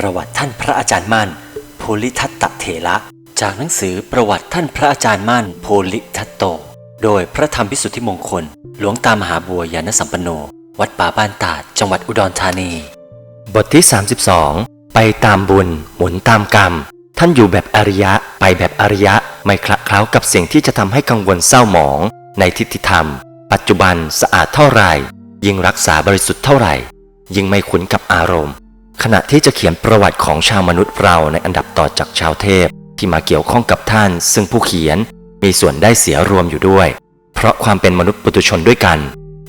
ประวัติท่านพระอาจารย์มั่น โพลิทัตตเถระจากหนังสือประวัติท่านพระอาจารย์มั่น โพลิทัตโต โดยพระธรรมพิสุทธิมงคล หลวงตามหาบัวยานสัมปันโน วัดป่าบ้านตาดจังหวัดอุดรธานี บทที่ 32 ไปตามบุญ หมุนตามกรรม ท่านอยู่แบบอริยะ ไปแบบอริยะ ไม่คละเคล้ากับสิ่งที่จะทำให้กังวลเศร้าหมอง ในทิฏฐิธรรม ปัจจุบันสะอาดเท่าไหร่ ยิ่งรักษาบริสุทธิ์เท่าไหร่ ยิ่งไม่คุ้นกับอารมณ์ ขณะที่จะเขียนประวัติของชาวมนุษย์เราในอันดับต่อจากชาวเทพที่มาเกี่ยวข้องกับท่าน ซึ่งผู้เขียนมีส่วนได้เสียรวมอยู่ด้วย เพราะความเป็นมนุษย์ปุถุชนด้วยกัน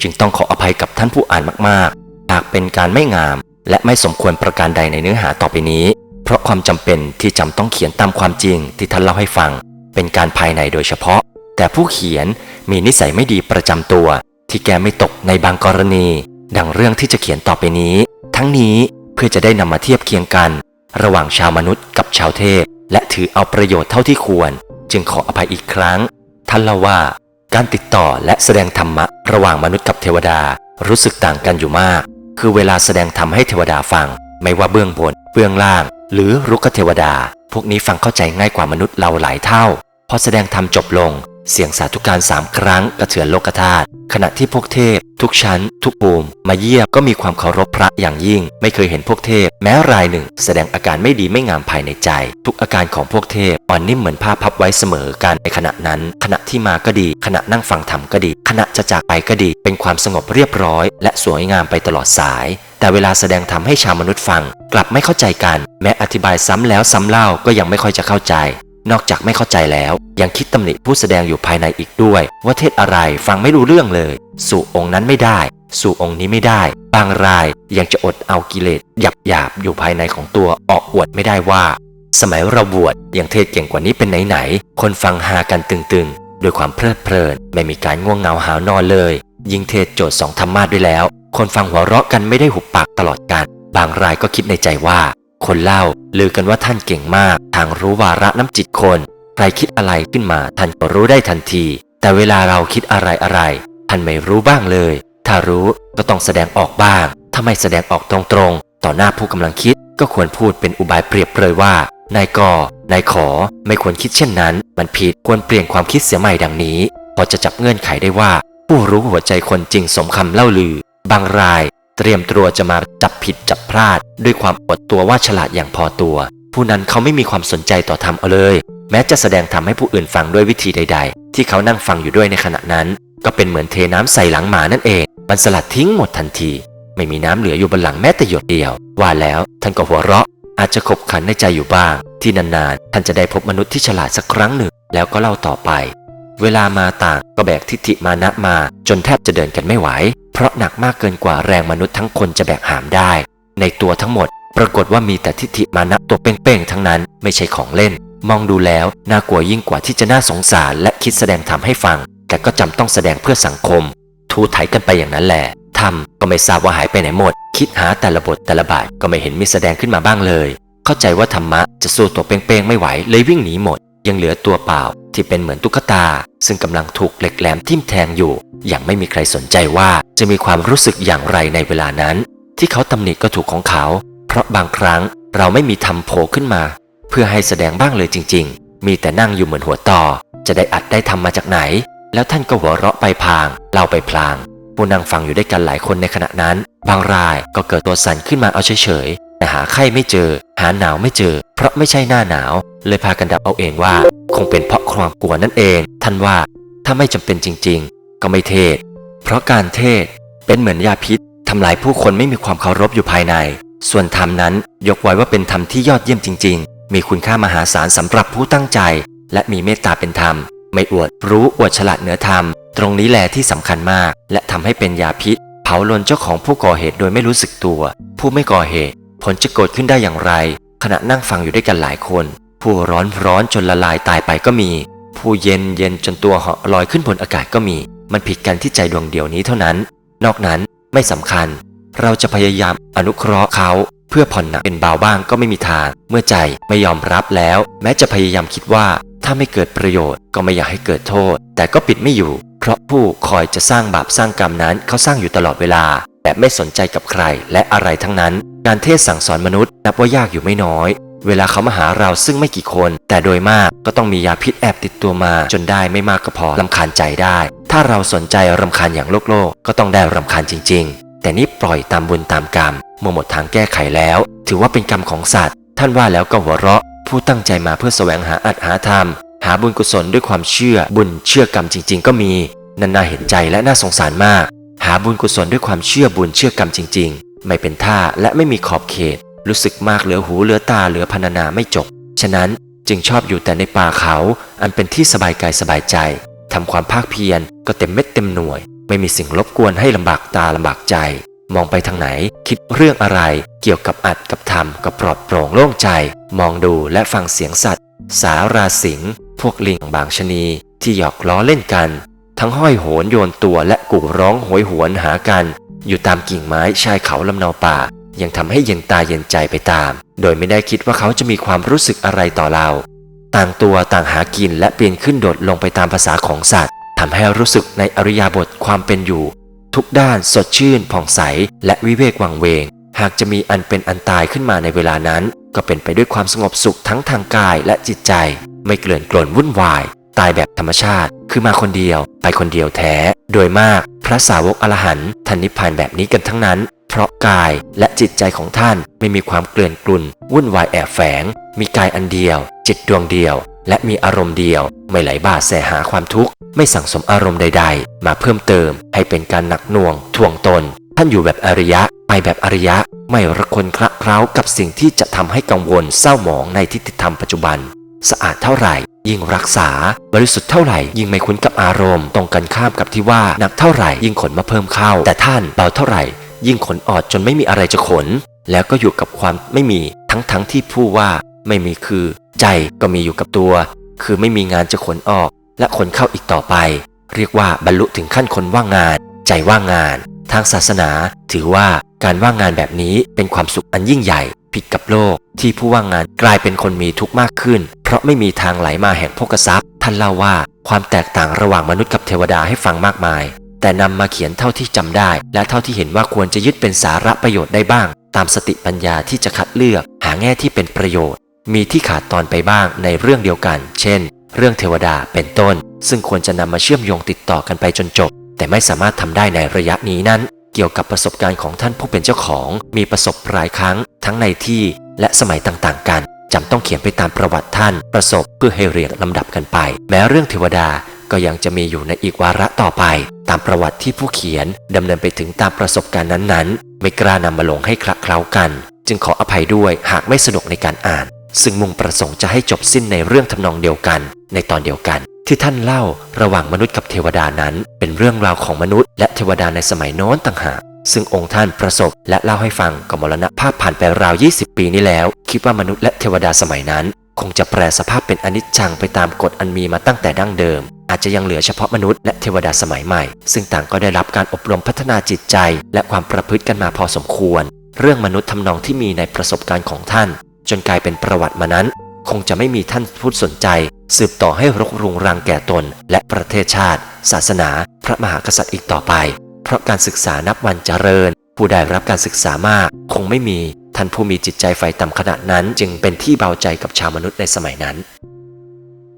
จึงต้องขออภัยกับท่านผู้อ่านมากๆ หากเป็นการไม่งาม และไม่สมควรประการใดในเนื้อหาต่อไปนี้ เพราะความจำเป็นที่จำต้องเขียนตามความจริงที่ท่านเล่าให้ฟัง เป็นการภายในโดยเฉพาะ แต่ผู้เขียนมีนิสัยไม่ดีประจำตัว ที่แกไม่ตกในบางกรณี ดังเรื่องที่จะเขียนต่อไปนี้ ทั้งนี้ พื่อจะได้นำมาเทียบเคียงกัน ระหว่างชาวมนุษย์กับชาวเทพ และถือเอาประโยชน์เท่าที่ควร จึงขออภัยอีกครั้ง ท่านเล่าว่า การติดต่อและแสดงธรรมะ ระหว่างมนุษย์กับเทวดารู้สึกต่างกันอยู่มาก คือเวลาแสดงธรรมให้เทวดาฟัง ไม่ว่าเบื้องบน เบื้องล่าง หรือรุกขเทวดา พวกนี้ฟังเข้าใจง่ายกว่ามนุษย์เราหลายเท่าพอแสดงธรรมจบลง เสียงสาธุการสามครั้งกระเทือนโลกธาตุขณะที่พวกเทพ ทุกชั้น ทุกภูมิมาเยี่ยมก็มีความเคารพพระอย่างยิ่ง ไม่เคยเห็นพวกเทพ แม้รายหนึ่ง แสดงอาการไม่ดีไม่งามภายในใจ ทุกอาการของพวกเทพอ่อนนิ่มเหมือนผ้าพับไว้เสมอกันในขณะนั้น ขณะที่มาก็ดี ขณะนั่งฟังธรรมก็ดี ขณะจะจากไปก็ดี เป็นความสงบเรียบร้อย และสวยงามไปตลอดสาย แต่เวลาแสดงธรรมให้ชาวมนุษย์ฟัง กลับไม่เข้าใจกัน แม้อธิบายซ้ำแล้วซ้ำเล่าก็ยังไม่ค่อยจะเข้าใจ นอกจากไม่เข้าใจแล้ว ยังคิดตำหนิผู้แสดงอยู่ภายในอีกด้วย ว่าเทศอะไรฟังไม่รู้เรื่องเลย สู่องค์นั้นไม่ได้ สู่องค์นี้ไม่ได้ บางรายยังจะอดเอากิเลสหยาบหยาบอยู่ภายในของตัวออกอวดไม่ได้ว่า สมัยเราบวชยังเทศเก่งกว่านี้เป็นไหนๆคนฟังหากันตึงๆด้วยความเพลิดเพลิน ไม่มีการง่วงเหงาหาวนอนเลย ยิ่งเทศโจทย์สองธรรมาสด้วยแล้ว คนฟังหัวเราะกันไม่ได้หุบปากตลอดกันบางรายก็คิดในใจว่า คนเล่าลือกันว่าท่านเก่งมากทางรู้วาระน้ำจิตคน ใครคิดอะไรขึ้นมาท่านก็รู้ได้ทันที แต่เวลาเราคิดอะไรอะไร ท่านไม่รู้บ้างเลย ถ้ารู้ก็ต้องแสดงออกบ้าง ถ้าไม่แสดงออกตรงๆ ต่อหน้าผู้กำลังคิดก็ควรพูดเป็นอุบายเปรียบเปรยว่านายกอนายขอไม่ควรคิดเช่นนั้น มันผิดควรเปลี่ยนความคิดเสียใหม่ดังนี้ พอจะจับเงื่อนไขได้ว่า ผู้รู้หัวใจคนจริงสมคำเล่าลือ บางราย เตรียมตัวจะมาจับผิดจับพลาด ด้วยความอดตัวว่าฉลาดอย่างพอตัว ผู้นั้นเขาไม่มีความสนใจต่อธรรมเอาเลย แม้จะแสดงธรรมให้ผู้อื่นฟังด้วยวิธีใด ๆ ที่เขานั่งฟังอยู่ด้วยในขณะนั้น ก็เป็นเหมือนเทน้ำใส่หลังหมานั่นเอง มันสลัดทิ้งหมดทันที ไม่มีน้ำเหลืออยู่บนหลังแม้แต่หยดเดียว ว่าแล้วท่านก็หัวเราะ อาจจะขบขันในใจอยู่บ้าง ที่นานๆท่านจะได้พบมนุษย์ที่ฉลาดสักครั้งหนึ่ง แล้วก็เล่าต่อไป เวลามาต่างก็แบกทิฏฐิมานะมา จนแทบจะเดินกันไม่ไหว เพราะหนักมากเกินกว่าแรงมนุษย์ทั้งคนจะแบกหามได้ ในตัวทั้งหมด ปรากฏว่ามีแต่ทิฏฐิมานะตัวเป้งๆทั้งนั้นไม่ใช่ของเล่น มองดูแล้วน่ากลัวยิ่งกว่าที่จะน่าสงสาร และคิดแสดงธรรมให้ฟัง แต่ก็จำต้องแสดงเพื่อสังคม ทูไถกันไปอย่างนั้นแหละทำก็ไม่ทราบว่าหายไปไหนหมด คิดหาแต่ละบทแต่ละบาทก็ไม่เห็นมีแสดงขึ้นมาบ้างเลย เข้าใจว่าธรรมะจะสู้ตัวเป้งๆไม่ไหวเลยวิ่งหนีหมด ยังเหลือตัวเปล่าที่เป็นเหมือนตุ๊กตา ซึ่งกำลังถูกเหล็กแหลมทิ่มแทงอยู่ ย่างไม่มีใครสนใจว่าจะมีความรู้สึกอย่างไรในเวลานั้น ที่เขาตำหนิก็ถูกของเขา เพราะบางครั้งเราไม่มีทำโผล่ขึ้นมา เพื่อให้แสดงบ้างเลยจริง ๆ มีแต่นั่งอยู่เหมือนหัวต่อ จะได้อัดได้ทำมาจากไหน แล้วท่านก็หัวเราะไปพางเล่าไปพลางผู้นั่งฟังอยู่ด้วยกันหลายคนในขณะนั้น บางรายก็เกิดตัวสั่นขึ้นมาเอาเฉยๆแต่หาไข้ไม่เจอ หาหนาวไม่เจอ เพราะไม่ใช่หน้าหนาว เลยพากันดับเอาเองว่า คงเป็นเพราะความกลัวนั่นเอง ท่านว่าถ้าไม่จำเป็นจริง ก็ไม่เทศ เพราะการเทศเป็นเหมือนยาพิษทำลายผู้คนไม่มีความเคารพอยู่ภายใน ส่วนธรรมนั้นยกไว้ว่าเป็นธรรมที่ยอดเยี่ยมจริง ๆ มีคุณค่ามหาศาลสำหรับผู้ตั้งใจ และมีเมตตาเป็นธรรม ไม่อวดรู้อวดฉลาดเหนือธรรม ตรงนี้แหละที่สำคัญมาก และทำให้เป็นยาพิษ เผาลนเจ้าของผู้ก่อเหตุโดยไม่รู้สึกตัว ผู้ไม่ก่อเหตุ ผลจะโกรธขึ้นได้อย่างไร ขณะนั่งฟังอยู่ด้วยกันหลายคน ผู้ร้อนร้อนจนละลายตายไปก็มี ผู้เย็นเย็นจนตัวเหาะลอยขึ้นบนอากาศก็มี มันผิดกันที่ใจดวงเดียวนี้เท่านั้น นอกนั้นไม่สำคัญ เราจะพยายามอนุเคราะห์เขา เพื่อผ่อนหนักเป็นเบาบ้างก็ไม่มีทาง เมื่อใจไม่ยอมรับแล้ว แม้จะพยายามคิดว่าถ้าไม่เกิดประโยชน์ก็ไม่อยากให้เกิดโทษ แต่ก็ปิดไม่อยู่ เพราะผู้คอยจะสร้างบาปสร้างกรรมนั้นเขาสร้างอยู่ตลอดเวลาแบบไม่สนใจกับใครและอะไรทั้งนั้น การเทศสั่งสอนมนุษย์ นับว่ายากอยู่ไม่น้อย เวลาเขามาหาเราซึ่งไม่กี่คน แต่โดยมากก็ต้องมียาพิษแอบติดตัวมาจนได้ไม่มากก็พอลำคาญใจได้ ถ้าเราสนใจรำคาญอย่างโลกโลกก็ต้องได้รำคาญจริง ๆ แต่นี่ปล่อยตามบุญตามกรรมเมื่อหมดทางแก้ไขแล้ว ถือว่าเป็นกรรมของสัตว์ ท่านว่าแล้วก็หัวเราะ ผู้ตั้งใจมาเพื่อแสวงหาอัตหาธรรม หาบุญกุศลด้วยความเชื่อบุญเชื่อกรรมจริง ๆ ก็มีนันน่าเห็นใจและน่าสงสารมาก หาบุญกุศลด้วยความเชื่อบุญเชื่อกรรมจริง ๆ ไม่เป็นท่าและไม่มีขอบเขต รู้สึกมากเหลือหูเหลือตาเหลือพรรณนาไม่จบ ฉะนั้นจึงชอบอยู่แต่ในป่าเขา อันเป็นที่สบายกายสบายใจ ทำความภาคเพียรก็เต็มเม็ดเต็มหน่วย ไม่มีสิ่งรบกวนให้ลำบากตาลำบากใจ มองไปทางไหน คิดเรื่องอะไรเกี่ยวกับอัดกับธรรมก็ปลอดโปร่งโล่งใจ มองดูและฟังเสียงสัตว์ สาราสิงพวกลิงบางชนี ที่หยอกล้อเล่นกัน ทั้งห้อยโหนโยนตัวและกู่ร้องโหยหวนหากัน อยู่ตามกิ่งไม้ชายเขาลำเนาป่า ยังทำให้เย็นตาเย็นใจไปตาม โดยไม่ได้คิดว่าเขาจะมีความรู้สึกอะไรต่อเรา ต่างตัวต่างหากินและเปลี่ยนขึ้นโดดลงไปตามภาษาของสัตว์ทำให้รู้สึกในอริยาบทความเป็นอยู่ ทุกด้านสดชื่นผ่องใส และวิเวกวังเวง หากจะมีอันเป็นอันตายขึ้นมาในเวลานั้น ก็เป็นไปด้วยความสงบสุขทั้งทางกายและจิตใจ ไม่เกลื่อนกล่นวุ่นวาย ตายแบบธรรมชาติ คือมาคนเดียว ไปคนเดียวแท้ โดยมาก พระสาวกอรหันต์ท่านนิพพานแบบนี้กันทั้งนั้น เพราะกายและจิตใจของท่านไม่มีความเกลื่อนกลุ่นวุ่นวายแอบแฝง มีกายอันเดียว จิตดวงเดียว และมีอารมณ์เดียว ไม่ไหลบ่าแสหาความทุกข์ไม่สั่งสมอารมณ์ใด ๆ มาเพิ่มเติม ให้เป็นการหนักหน่วงทวงตน ท่านอยู่แบบอริยะ ไปแบบอริยะ ไม่ระคนคละเคล้ากับสิ่งที่จะทำให้กังวลเศร้าหมองในทิฏฐิธรรมปัจจุบัน สะอาดเท่าไหร่ ยิ่งรักษา บริสุทธิ์เท่าไหร่ ยิ่งไม่คุ้นกับอารมณ์ ตรงกันข้ามกับที่ว่าหนักเท่าไหร่ยิ่งขนมาเพิ่มเข้า แต่ท่านเบาเท่าไหร่ ยิ่งขนออดจนไม่มีอะไรจะขน แล้วก็อยู่กับความไม่มีทั้งทั้งที่ผู้ว่าไม่มีคือ ใจก็มีอยู่กับตัว คือไม่มีงานจะขนออก และขนเข้าอีกต่อไป เรียกว่าบรรลุถึงขั้นคนว่างงาน ใจว่างงาน ทางศาสนา ถือว่าการว่างงานแบบนี้เป็นความสุขอันยิ่งใหญ่ ผิดกับโลก ที่ผู้ว่างงานกลายเป็นคนมีทุกข์มากขึ้น เพราะไม่มีทางไหลมาแห่งพกทรัพย์ท่านเล่าว่าความแตกต่างระหว่างมนุษย์กับเทวดาให้ฟังมากมาย แต่นำมาเขียนเท่าที่จำได้ และเท่าที่เห็นว่าควรจะยึดเป็นสาระประโยชน์ได้บ้าง ตามสติปัญญาที่จะคัดเลือก หาแง่ที่เป็นประโยชน์ มีที่ขาดตอนไปบ้างในเรื่องเดียวกัน เช่น เรื่องเทวดาเป็นต้น ซึ่งควรจะนำมาเชื่อมโยงติดต่อกันไปจนจบ แต่ไม่สามารถทำได้ในระยะนี้นั้น เกี่ยวกับประสบการณ์ของท่านผู้เป็นเจ้าของ มีประสบหลายครั้ง ทั้งในที่และสมัยต่างๆ กันจำต้องเขียนไปตามประวัติท่านประสบเพื่อให้เรียงลำดับกันไป แม้เรื่องเทวดา ก็ยังจะมีอยู่ในอีกวาระต่อไป ตามประวัติที่ผู้เขียนดำเนินไปถึงตามประสบการณ์นั้นๆ ไม่กล้านำมาลงให้คละเคล้ากัน จึงขออภัยด้วยหากไม่สะดวกในการอ่าน ซึ่งมุ่งประสงค์จะให้จบสิ้นในเรื่องทำนองเดียวกัน ในตอนเดียวกัน ที่ท่านเล่าระหว่างมนุษย์กับเทวดานั้น เป็นเรื่องราวของมนุษย์ และเทวดาในสมัยโน้นต่างหากซึ่งองค์ท่านประสบและเล่าให้ฟังก็มรณภาพผ่านไปราว 20 ปีนี้แล้ว คิดว่ามนุษย์และเทวดาสมัยนั้น คงจะแปลสภาพเป็นอนิจจังไปตามกฎอันมีมาตั้งแต่ดั้งเดิม จะยังเหลือเฉพาะมนุษย์และเทวดาสมัยใหม่ ซึ่งต่างก็ได้รับการอบรมพัฒนาจิตใจ และความประพฤติกันมาพอสมควร เรื่องมนุษย์ทำนองที่มีในประสบการณ์ของท่าน จนกลายเป็นประวัติมานั้น คงจะไม่มีท่านผู้สนใจ สืบต่อให้รกรุงรังแก่ตน และประเทศชาติ ศาสนา พระมหากษัตริย์อีกต่อไป เพราะการศึกษานับวันเจริญ ผู้ได้รับการศึกษามาก คงไม่มีท่านผู้มีจิตใจไฟต่ำขนาดนั้น จึงเป็นที่เบาใจกับชาวมนุษย์ในสมัยนั้น